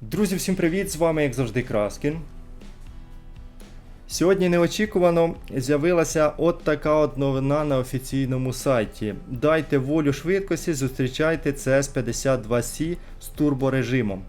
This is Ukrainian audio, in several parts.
Друзі, всім привіт! З вами, як завжди, Краскін. Сьогодні неочікувано з'явилася от така от новина на офіційному сайті. Дайте волю швидкості, зустрічайте CS52C з турборежимом.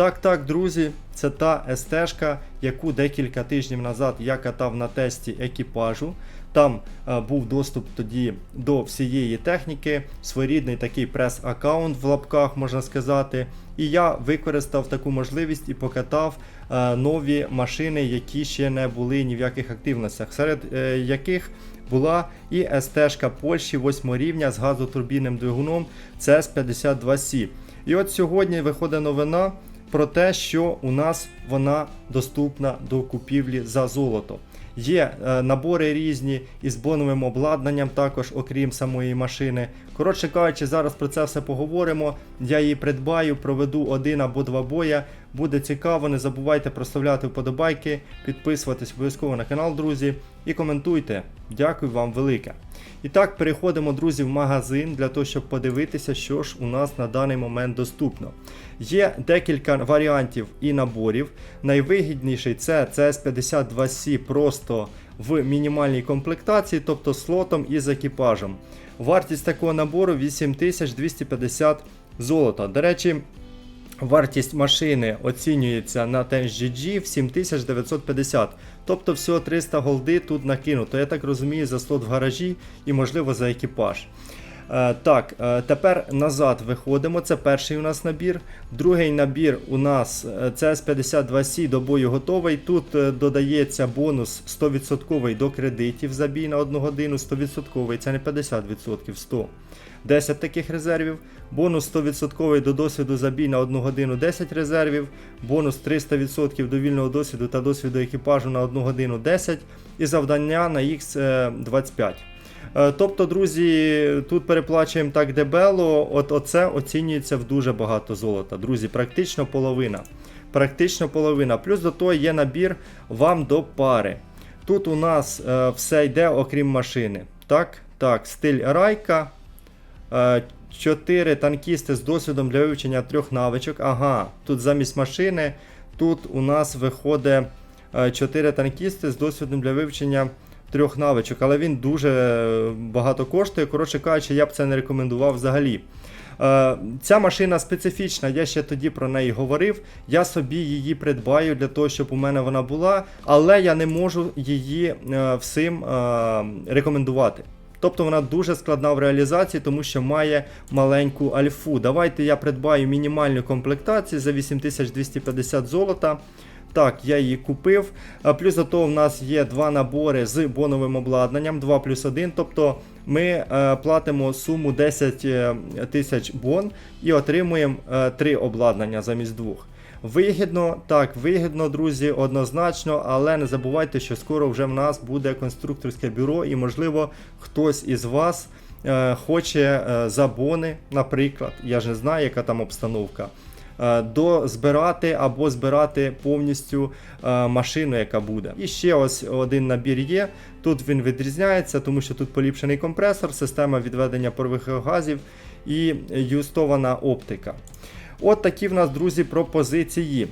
Так, так, друзі, це та СТ-шка, яку декілька тижнів назад я катав на тесті екіпажу. Там е, був доступ тоді до всієї техніки, своєрідний такий прес-аккаунт в лапках, можна сказати. І я використав таку можливість і покатав е, нові машини, які ще не були ні в яких активностях, серед е, яких була і СТ-шка Польщі 8 рівня з газотурбінним двигуном CS52C. І от сьогодні виходить новина про те, що у нас вона доступна до купівлі за золото. Є е, набори різні із боновим обладнанням, також окрім самої машини. Коротше кажучи, зараз про це все поговоримо. Я її придбаю, проведу один або два боя. Буде цікаво, не забувайте проставляти вподобайки, підписуватись обов'язково на канал, друзі, і коментуйте. Дякую вам велике. І так, переходимо, друзі, в магазин для того, щоб подивитися, що ж у нас на даний момент доступно. Є декілька варіантів і наборів. Найвигідніший це CS52C просто в мінімальній комплектації, тобто слотом і з екіпажем. Вартість такого набору 8250 золота. До речі, Вартість машини оцінюється на TenGG в 7950, тобто всього 300 голди тут накинуто. Я так розумію, за слот в гаражі і, можливо, за екіпаж. Е, так, е, тепер назад виходимо. Це перший у нас набір. Другий набір у нас е, CS52C до бою готовий. Тут додається бонус 100% до кредитів за бій на 1 годину. 100%, це не 50%, 100%. 10 таких резервів, бонус 100% до досвіду за бій на 1 годину 10 резервів, бонус 300% до вільного досвіду та досвіду екіпажу на 1 годину 10 і завдання на X25. Е, Тобто, друзі, тут переплачуємо так дебело, от оце оцінюється в дуже багато золота. Друзі, практично половина. Практично половина. Плюс до того є набір вам до пари. Тут у нас е, все йде, окрім машини. Так, так, стиль райка. Е, Чотири танкісти з досвідом для вивчення трьох навичок. Ага, тут замість машини. Тут у нас виходить 4 танкісти з досвідом для вивчення трьох навичок, але він дуже багато коштує. Коротше кажучи, я б це не рекомендував взагалі. Е, Ця машина специфічна, я ще тоді про неї говорив. Я собі її придбаю для того, щоб у мене вона була, але я не можу її е, всім е, рекомендувати. Тобто вона дуже складна в реалізації, тому що має маленьку альфу. Давайте я придбаю мінімальну комплектацію за 8250 золота. Так, я її купив. Плюс до того в нас є два набори з боновим обладнанням, 2 плюс 1. Тобто ми е, платимо суму 10 е, тисяч бон і отримуємо е, 3 обладнання замість двох. Вигідно, так, вигідно, друзі, однозначно, але не забувайте, що скоро вже в нас буде конструкторське бюро, і, можливо, хтось із вас е, хоче е, за бони, наприклад, я ж не знаю, яка там обстановка. Е, Дозбирати або збирати повністю е, машину, яка буде. І ще ось один набір є. Тут він відрізняється, тому що тут поліпшений компресор, система відведення парових газів і юстована оптика. От такі в нас, друзі, пропозиції.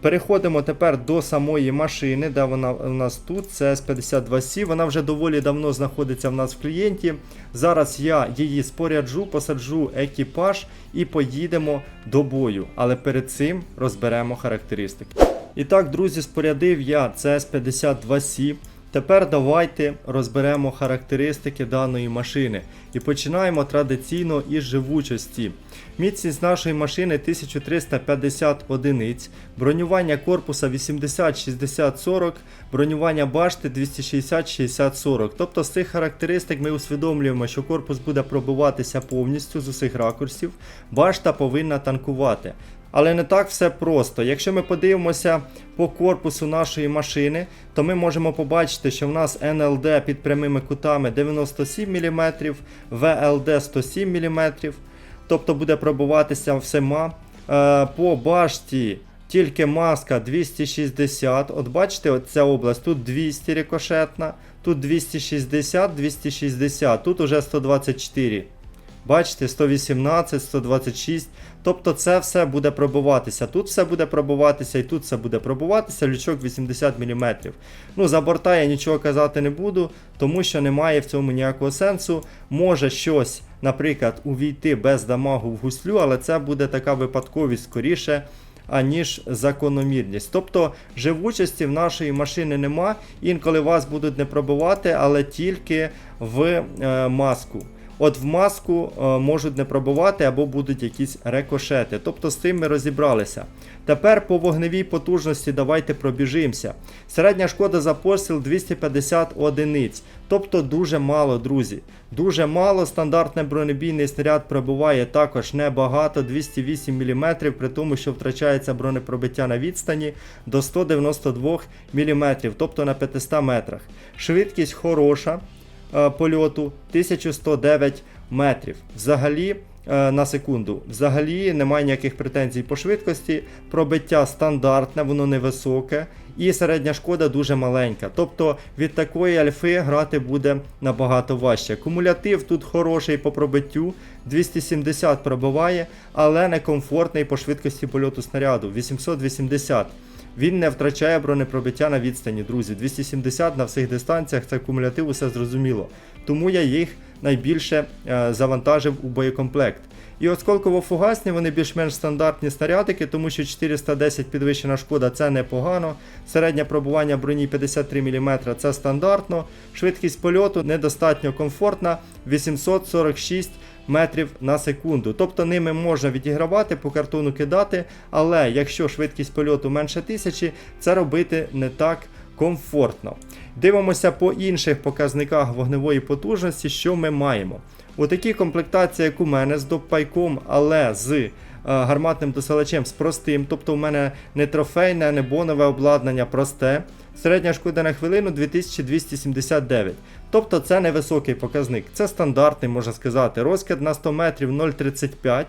Переходимо тепер до самої машини, де вона у нас тут, це S52C. Вона вже доволі давно знаходиться в нас в клієнті. Зараз я її споряджу, посаджу екіпаж і поїдемо до бою. Але перед цим розберемо характеристики. І так, друзі, спорядив я CS52C. Тепер давайте розберемо характеристики даної машини і починаємо традиційно із живучості. Міцність нашої машини 1350 одиниць, бронювання корпуса 80-60-40, бронювання башти 260-60-40. Тобто з цих характеристик ми усвідомлюємо, що корпус буде пробиватися повністю з усіх ракурсів, башта повинна танкувати. Але не так все просто. Якщо ми подивимося по корпусу нашої машини, то ми можемо побачити, що в нас NLD під прямими кутами 97 мм, VLD 107 мм, тобто буде пробуватися всіма. Е, По башті тільки маска 260. От бачите, от ця область, тут 200 рикошетна, тут 260, 260, тут уже 124. Бачите, 118, 126. Тобто це все буде пробуватися. Тут все буде пробуватися і тут все буде пробуватися. Лючок 80 мм. Ну, за борта я нічого казати не буду, тому що немає в цьому ніякого сенсу. Може щось, наприклад, увійти без дамагу в гуслю, але це буде така випадковість скоріше. Аніж закономірність. Тобто живучості в нашої машини нема, інколи вас будуть не пробивати, але тільки в е, маску. От в маску е, можуть не пробивати або будуть якісь рекошети. Тобто з цим ми розібралися. Тепер по вогневій потужності давайте пробіжимося. Середня шкода за постріл 250 одиниць. Тобто дуже мало, друзі. Дуже мало. Стандартний бронебійний снаряд пробиває також небагато, 208 мм, при тому, що втрачається бронепробиття на відстані до 192 мм, тобто на 500 метрах. Швидкість хороша польоту 1109 метрів. Взагалі. е, На секунду. Взагалі немає ніяких претензій по швидкості. Пробиття стандартне, воно невисоке. І середня шкода дуже маленька. Тобто від такої альфи грати буде набагато важче. Кумулятив тут хороший по пробиттю, 270 пробиває, але некомфортний по швидкості польоту снаряду 880. Він не втрачає бронепробиття на відстані, друзі. 270 на всіх дистанціях це кумулятив, усе зрозуміло. Тому я їх найбільше е, завантажив у боєкомплект. І осколково-фугасні вони більш-менш стандартні снарядики, тому що 410 підвищена шкода це непогано. Середнє пробування броні 53 мм це стандартно. Швидкість польоту недостатньо комфортна 846 метрів на секунду. Тобто ними можна відігравати, по картону кидати, але якщо швидкість польоту менше 1000, це робити не так комфортно. Дивимося по інших показниках вогневої потужності, що ми маємо. У такій комплектації, як у мене, з допайком, але з е, гарматним досилачем з простим, тобто у мене не трофейне, не бонове обладнання, просте. Середня шкода на хвилину 2279. Тобто це невисокий показник. Це стандартний, можна сказати. Розкид на 100 метрів 0,35.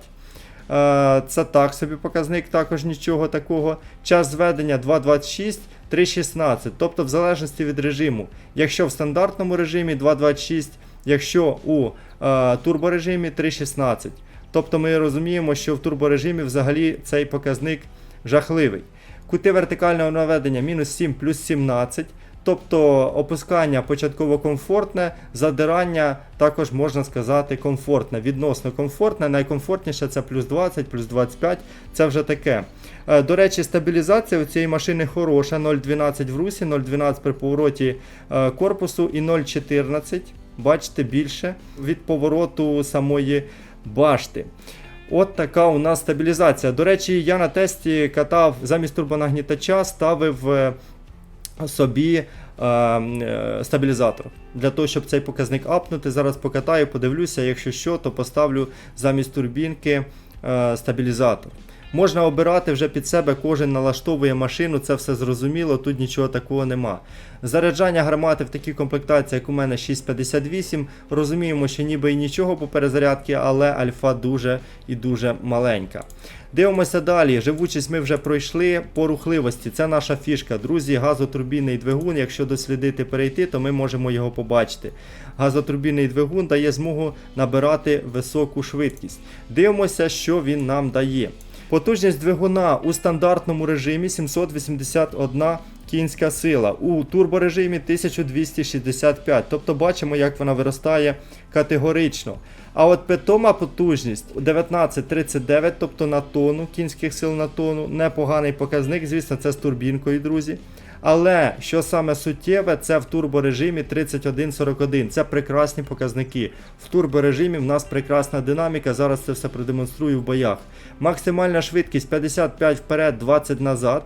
Е, Це так собі показник, також нічого такого. Час зведення 2.26, 3.16. Тобто, в залежності від режиму. Якщо в стандартному режимі 2.26, якщо у е, турборежимі 3.16. Тобто ми розуміємо, що в турборежимі взагалі цей показник жахливий. Кути вертикального наведення мінус 7 плюс 17. Тобто опускання початково комфортне, задирання також можна сказати комфортне, відносно комфортне. Найкомфортніше це плюс 20, плюс 25, це вже таке. Е, До речі, стабілізація у цієї машини хороша, 0,12 в русі, 0,12 при повороті е, корпусу і 0,14. Бачите, більше від повороту самої башти. От така у нас стабілізація. До речі, я на тесті катав замість турбонагнітача, ставив е, собі е, е, стабілізатор. Для того, щоб цей показник апнути. Зараз покатаю, подивлюся, якщо що, то поставлю замість турбінки е, стабілізатор. Можна обирати вже під себе, кожен налаштовує машину, це все зрозуміло, тут нічого такого нема. Заряджання гармати в такій комплектації, як у мене 6,58. Розуміємо, що ніби і нічого по перезарядці, але альфа дуже і дуже маленька. Дивимося далі. Живучість ми вже пройшли по рухливості. Це наша фішка. Друзі, газотурбінний двигун. Якщо дослідити перейти, то ми можемо його побачити. Газотурбінний двигун дає змогу набирати високу швидкість. Дивимося, що він нам дає. Потужність двигуна у стандартному режимі 781 кінська сила, у турборежимі 1265. Тобто бачимо, як вона виростає категорично. А от питома потужність 1939, тобто на тонну кінських сил на тонну. Непоганий показник, звісно, це з турбінкою, друзі. Але що саме суттєве, це в турборежимі 3141. Це прекрасні показники. В турборежимі в нас прекрасна динаміка. Зараз це все продемонструю в боях. Максимальна швидкість 55 вперед, 20 назад.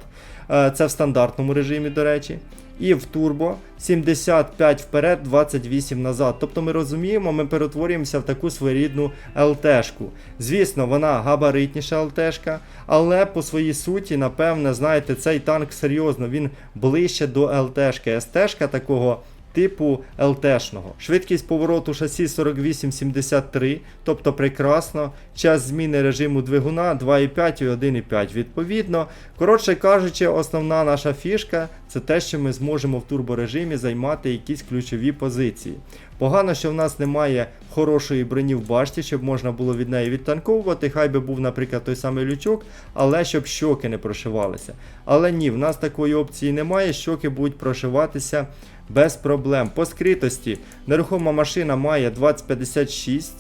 Е, Це в стандартному режимі, до речі. І в турбо 75 вперед, 28 назад. Тобто ми розуміємо, ми перетворюємося в таку своєрідну ЛТшку. Звісно, вона габаритніша ЛТшка, але по своїй суті, напевне, знаєте, цей танк серйозно, він ближче до ЛТшки. СТшка такого типу ЛТшного. Швидкість повороту шасі 48-73, тобто прекрасно. Час зміни режиму двигуна 2,5 і 1,5 відповідно. Коротше кажучи, основна наша фішка це те, що ми зможемо в турборежимі займати якісь ключові позиції. Погано, що в нас немає хорошої броні в башті, щоб можна було від неї відтанковувати. Хай би був, наприклад, той самий лючок, але щоб щоки не прошивалися. Але ні, в нас такої опції немає, щоки будуть прошиватися без проблем. По скритості нерухома машина має 2056,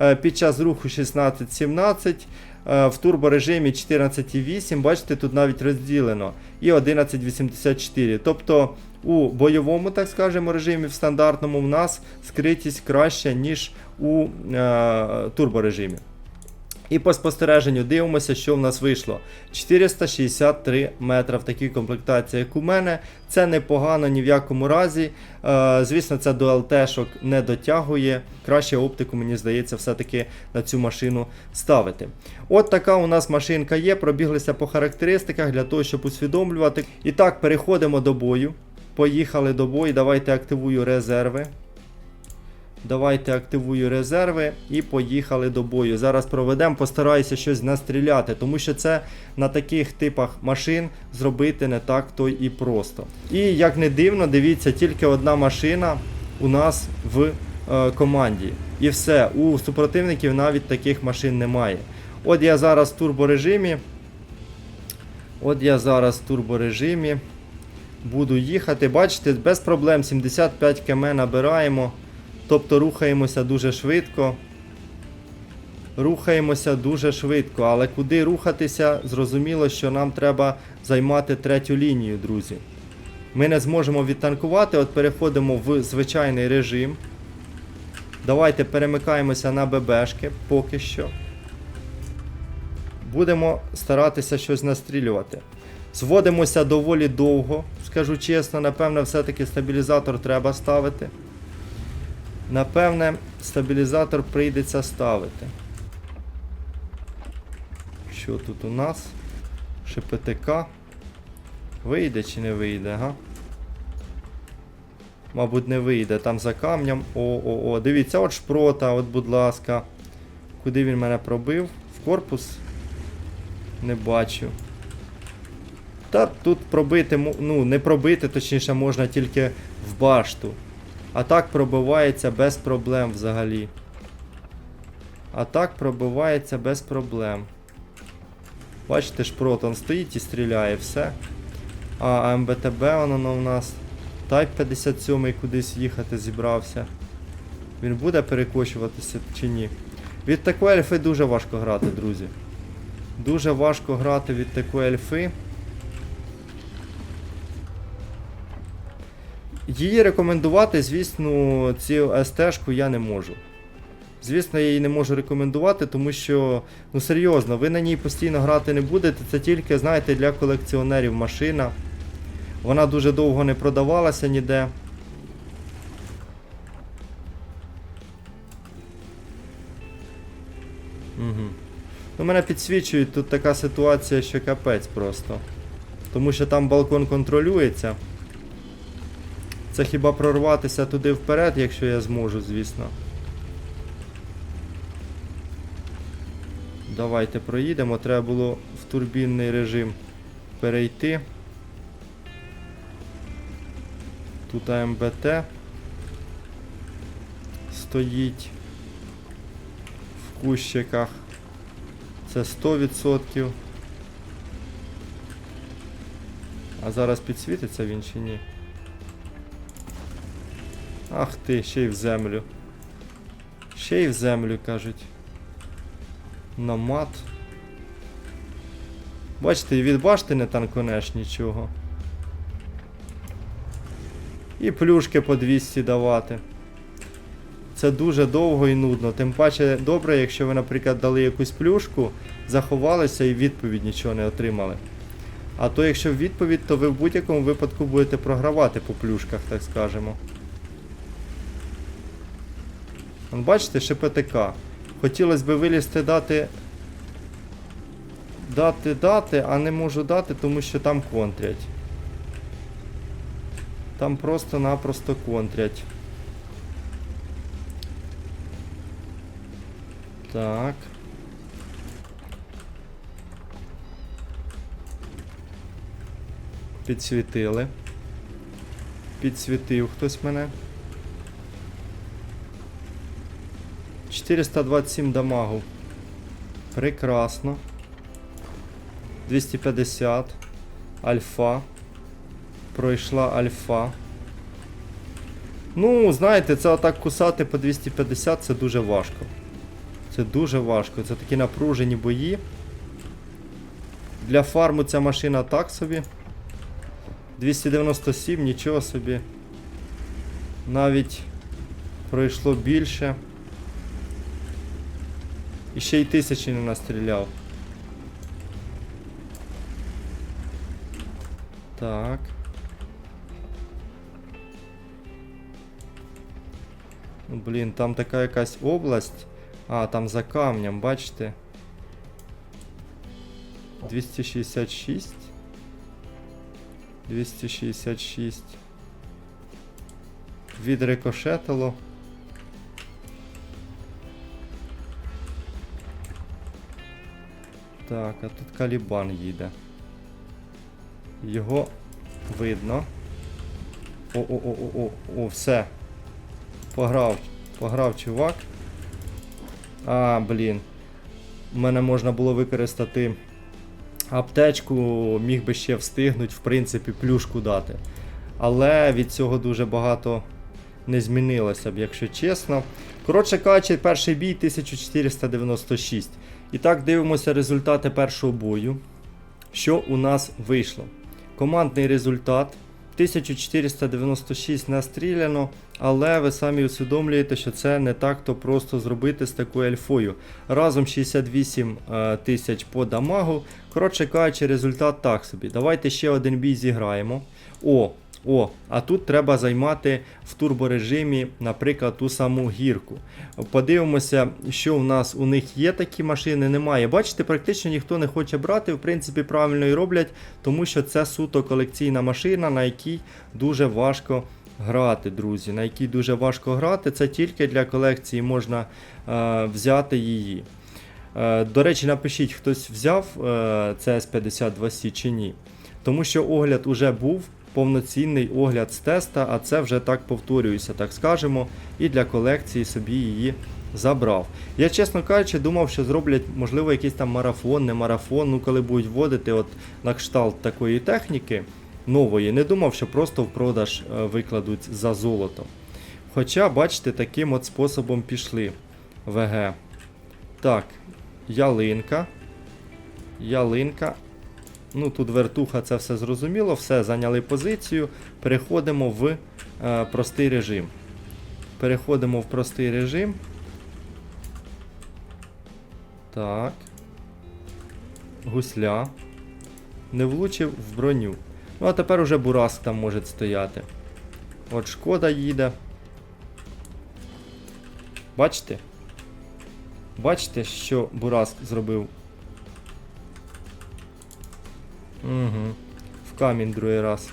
е, під час руху 1617. е, В турборежимі 14,8, бачите, тут навіть розділено, і 11,84. Тобто у бойовому, так скажемо, режимі в стандартному в нас скритість краща, ніж у е, турборежимі. І по спостереженню дивимося, що в нас вийшло. 463 метра в такій комплектації, як у мене. Це непогано ні в якому разі. Е, звісно, це до ЛТшок не дотягує. Краще оптику, мені здається, все-таки на цю машину ставити. От така у нас машинка є. Пробіглися по характеристиках для того, щоб усвідомлювати. І так, переходимо до бою. Поїхали до бою. Давайте активую резерви. Давайте активую резерви і поїхали до бою. Зараз проведемо, постараюся щось настріляти, тому що це на таких типах машин зробити не так то і просто. І як не дивно, дивіться, тільки одна машина у нас в е, команді. І все, у супротивників навіть таких машин немає. От я зараз в турборежимі. От я зараз в турборежимі. Буду їхати. Бачите, без проблем 75 км набираємо. Тобто рухаємося дуже швидко. Рухаємося дуже швидко, але куди рухатися, зрозуміло, що нам треба займати третю лінію, друзі. Ми не зможемо відтанкувати, от переходимо в звичайний режим. Давайте перемикаємося на ББшки поки що. Будемо старатися щось настрілювати. Зводимося доволі довго, скажу чесно, напевно, все-таки стабілізатор треба ставити. Напевне, стабілізатор прийдеться ставити. Що тут у нас? ШПТК. Вийде чи не вийде, га? Мабуть, не вийде. Там за камнем. О-о-о. Дивіться, от шпрота, от, будь ласка. Куди він мене пробив? В корпус? Не бачу. Та тут пробити, ну, не пробити, точніше, можна тільки в башту. А так пробивається без проблем взагалі. А так пробивається без проблем. Бачите, шпротон стоїть і стріляє все. А АМБТБ воно у нас. Type 57 кудись їхати зібрався. Він буде перекочуватися чи ні? Від такої ельфи дуже важко грати, друзі. Дуже важко грати від такої ельфи. Її рекомендувати, звісно, цю СТ-шку я не можу. Звісно, я її не можу рекомендувати, тому що, ну серйозно, ви на ній постійно грати не будете. Це тільки, знаєте, для колекціонерів машина. Вона дуже довго не продавалася ніде. Угу. Ну, мене підсвічують, тут така ситуація, що капець просто. Тому що там балкон контролюється. Це хіба прорватися туди вперед, якщо я зможу, звісно. Давайте проїдемо. Треба було в турбінний режим перейти. Тут АМБТ стоїть в кущиках. Це 100%. А зараз підсвітиться він чи ні? Ах ти, ще й в землю. Ще й в землю, кажуть. На мат. Бачите, і від башти не танконеш нічого. І плюшки по 200 давати. Це дуже довго і нудно. Тим паче добре, якщо ви, наприклад, дали якусь плюшку, заховалися і відповідь нічого не отримали. А то якщо відповідь, то ви в будь-якому випадку будете програвати по плюшках, так скажемо. Вон, Бачите, ШПТК. Хотілося б вилізти дати. Дати, дати, а не можу дати, тому що там контрять. Там просто-напросто контрять. Так. Підсвітили. Підсвітив хтось мене. 427 дамагу. Прекрасно. 250. Альфа. Пройшла альфа. Ну, знаєте, це отак кусати по 250 це дуже важко. Це дуже важко. Це такі напружені бої. Для фарму ця машина так собі. 297, нічого собі. Навіть пройшло більше. І ще й тисячі не настріляв. Так. Ну, блін, там така якась область. А, там за камнем, бачите? 266. 266. Відрикошетило. Так, а тут Калібан їде. Його видно. О-о-о-о-о, все. Пограв, пограв чувак. А, блін. У мене можна було використати аптечку, міг би ще встигнути, в принципі, плюшку дати. Але від цього дуже багато не змінилося б, якщо чесно. Коротше кажучи, перший бій 1496. І так дивимося результати першого бою. Що у нас вийшло? Командний результат 1496 настріляно, але ви самі усвідомлюєте, що це не так-то просто зробити з такою альфою. Разом 68 е, тисяч по дамагу. Коротше кажучи, результат так собі. Давайте ще один бій зіграємо. О, о, а тут треба займати в турборежимі, наприклад, ту саму гірку. Подивимося, що в нас у них є такі машини, немає. Бачите, практично ніхто не хоче брати, в принципі, правильно і роблять, тому що це суто колекційна машина, на якій дуже важко грати, друзі. На якій дуже важко грати. Це тільки для колекції можна е, взяти її. Е, до речі, напишіть, хтось взяв е, CS52C чи ні. Тому що огляд уже був, повноцінний огляд з теста, а це вже так повторююся, так скажемо, і для колекції собі її забрав. Я, чесно кажучи, думав, що зроблять, можливо, якийсь там марафон, не марафон, ну коли будуть вводити от на кшталт такої техніки нової. Не думав, що просто в продаж е, викладуть за золото. Хоча, бачите, таким от способом пішли ВГ. Так, ялинка. Ялинка. Ну, тут вертуха, це все зрозуміло, все, зайняли позицію. Переходимо в е, простий режим. Переходимо в простий режим. Так. Гусля. Не влучив в броню. Ну, а тепер уже Бураск там може стояти. От шкода їде. Бачите? Бачите, що Бураск зробив? Угу. В камінь другий раз.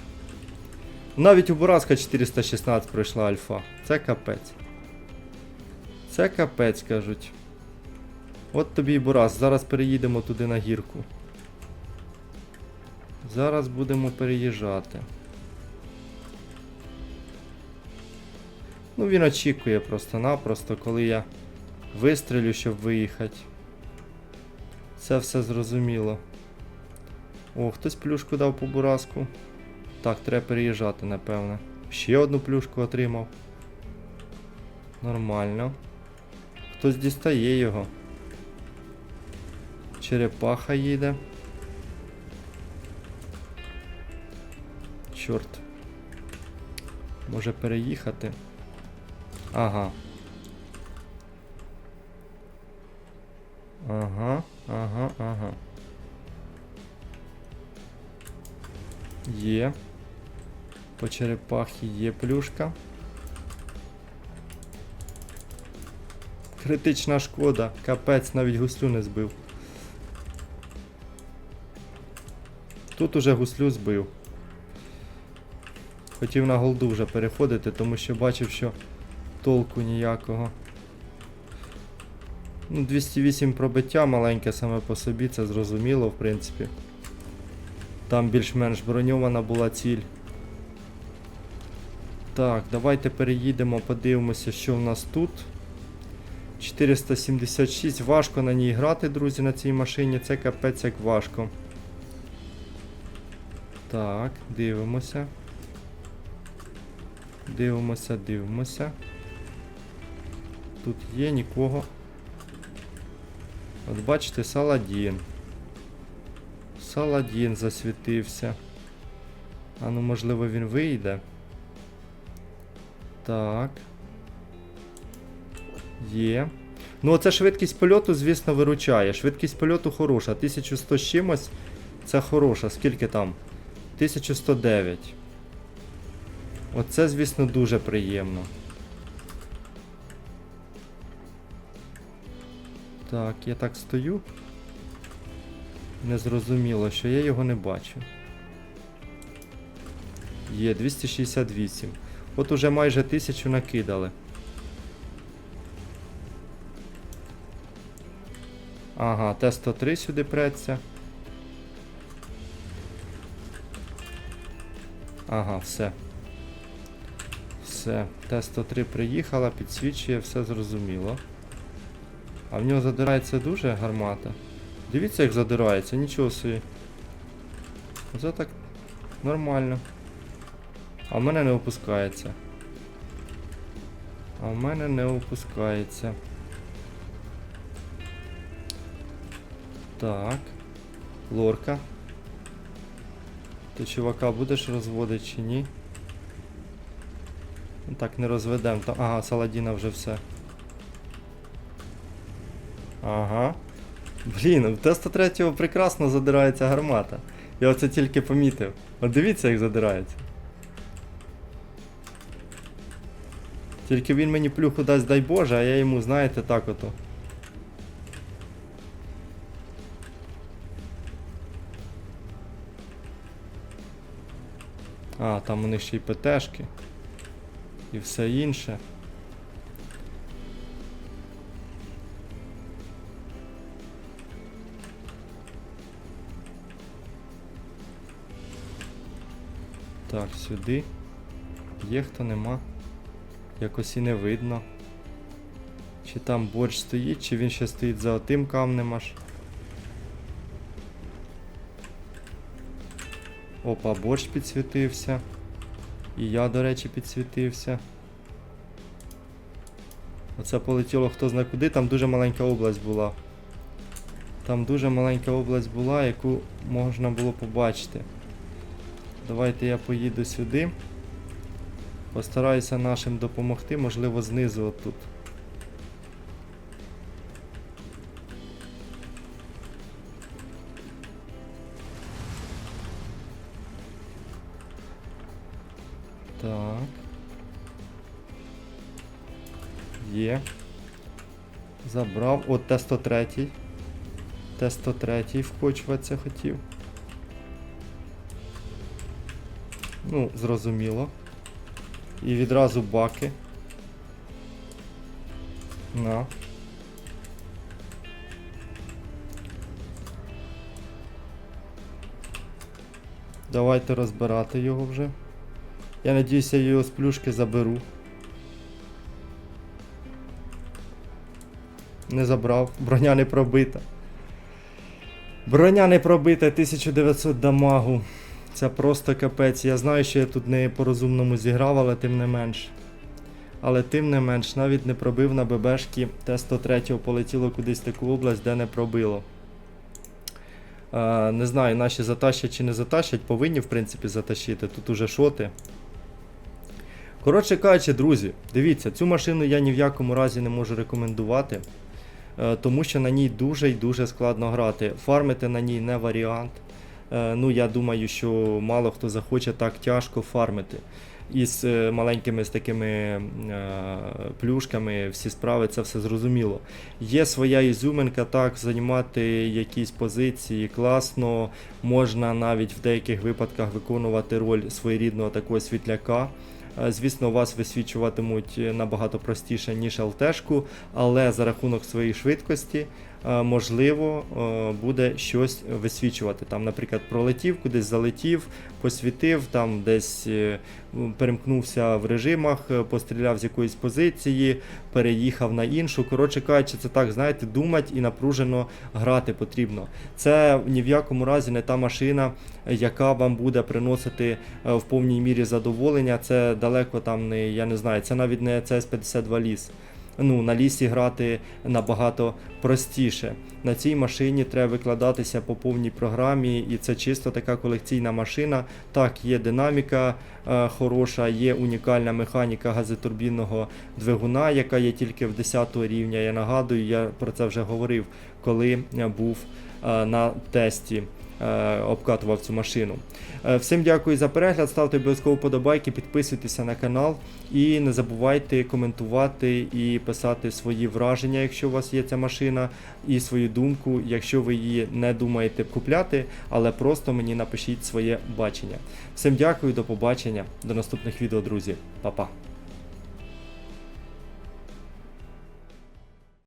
Навіть у Бураска 416 пройшла альфа. Це капець. Це капець, кажуть. От тобі і Бурас. Зараз переїдемо туди на гірку. Зараз будемо переїжджати. Ну, він очікує просто-напросто, коли я вистрілю, щоб виїхати. Це все зрозуміло. О, хтось плюшку дав по бураску. Так, треба переїжджати, напевне. Ще одну плюшку отримав. Нормально. Хтось дістає його. Черепаха їде. Чорт. Може переїхати. Ага. Ага, ага, ага. Є. По черепахі є плюшка. Критична шкода. Капець навіть гуслю не збив. Тут уже гуслю збив. Хотів на голду вже переходити, тому що бачив, що толку ніякого. Ну, 208 пробиття маленьке саме по собі, це зрозуміло, в принципі. Там більш-менш броньована була ціль. Так, давайте переїдемо, подивимося, що в нас тут. 476. Важко на ній грати, друзі, на цій машині. Це капець як важко. Так, дивимося. Дивимося, дивимося. Тут є нікого. От бачите, Саладін. Саладін засвітився. А ну, можливо, він вийде. Так. Є. Ну, оце швидкість польоту, звісно, виручає. Швидкість польоту хороша. 1100 з чимось. Це хороша. Скільки там? 1109. Оце, звісно, дуже приємно. Так, я так стою. Незрозуміло, що я його не бачу. Є 268. От уже майже тисячу накидали. Ага, Т-103 сюди преться. Ага, все. Все. Т-103 приїхала, підсвічує, все зрозуміло. А в нього задирається дуже гармата. Дивіться, як задирається, нічого собі. Це так нормально. А в мене не опускається. А в мене не опускається. Так. Лорка. Ти чувака будеш розводити чи ні? Так, не розведемо. Ага, Саладіна вже все. Ага. Блін, в Т-103 прекрасно задирається гармата. Я оце тільки помітив. От дивіться, як задирається. Тільки він мені плюху дасть, дай Боже, а я йому, знаєте, так ото. А, там у них ще й ПТшки. І все інше. Так, сюди. Є хто нема. Якось і не видно. Чи там борщ стоїть, чи він ще стоїть за отим камнем аж. Опа, борщ підсвітився. І я, до речі, підсвітився. Оце полетіло хто зна куди, там дуже маленька область була. Там дуже маленька область була, яку можна було побачити. Давайте я поїду сюди. Постараюся нашим допомогти, можливо, знизу отут. Так. Є. Забрав. От Т-103. Т-103 вкочуватися хотів. Ну, зрозуміло. І відразу баки. На. Давайте розбирати його вже. Я надіюся, я його з плюшки заберу. Не забрав, броня не пробита. Броня не пробита, 1900 дамагу. Це просто капець. Я знаю, що я тут не по-розумному зіграв, але тим не менш. Але тим не менш, навіть не пробив на ББшки Т-103 полетіло кудись в таку область, де не пробило. Е, не знаю, наші затащать чи не затащать, повинні, в принципі, затащити. Тут уже шоти. Коротше кажучи, друзі, дивіться, цю машину я ні в якому разі не можу рекомендувати, е, тому що на ній дуже і дуже складно грати. Фармити на ній не варіант. Е, Ну, я думаю, що мало хто захоче так тяжко фармити. Із е, маленькими з такими е, плюшками всі справи, це все зрозуміло. Є своя ізюминка, так, займати якісь позиції класно, можна навіть в деяких випадках виконувати роль своєрідного такого світляка. Звісно, вас висвічуватимуть набагато простіше, ніж ЛТшку, але за рахунок своєї швидкості можливо, е, буде щось висвічувати. Там, наприклад, пролетів, кудись залетів, посвітив, там десь е, перемкнувся в режимах, е, постріляв з якоїсь позиції, переїхав на іншу. Коротше кажучи, це так, знаєте, думати і напружено грати потрібно. Це ні в якому разі не та машина, яка вам буде приносити е, в повній мірі задоволення. Це далеко там не, я не знаю, це навіть не CS52 ліс. Ну, на лісі грати набагато простіше. На цій машині треба викладатися по повній програмі, і це чисто така колекційна машина. Так, є динаміка е, хороша, є унікальна механіка газотурбінного двигуна, яка є тільки в 10 рівня. Я нагадую, я про це вже говорив, коли був е, на тесті. Е, Обкатував цю машину. Е, Всім дякую за перегляд. Ставте обов'язково подобайки, підписуйтеся на канал і не забувайте коментувати і писати свої враження, якщо у вас є ця машина, і свою думку, якщо ви її не думаєте купляти, але просто мені напишіть своє бачення. Всім дякую, до побачення, до наступних відео, друзі. Па-па.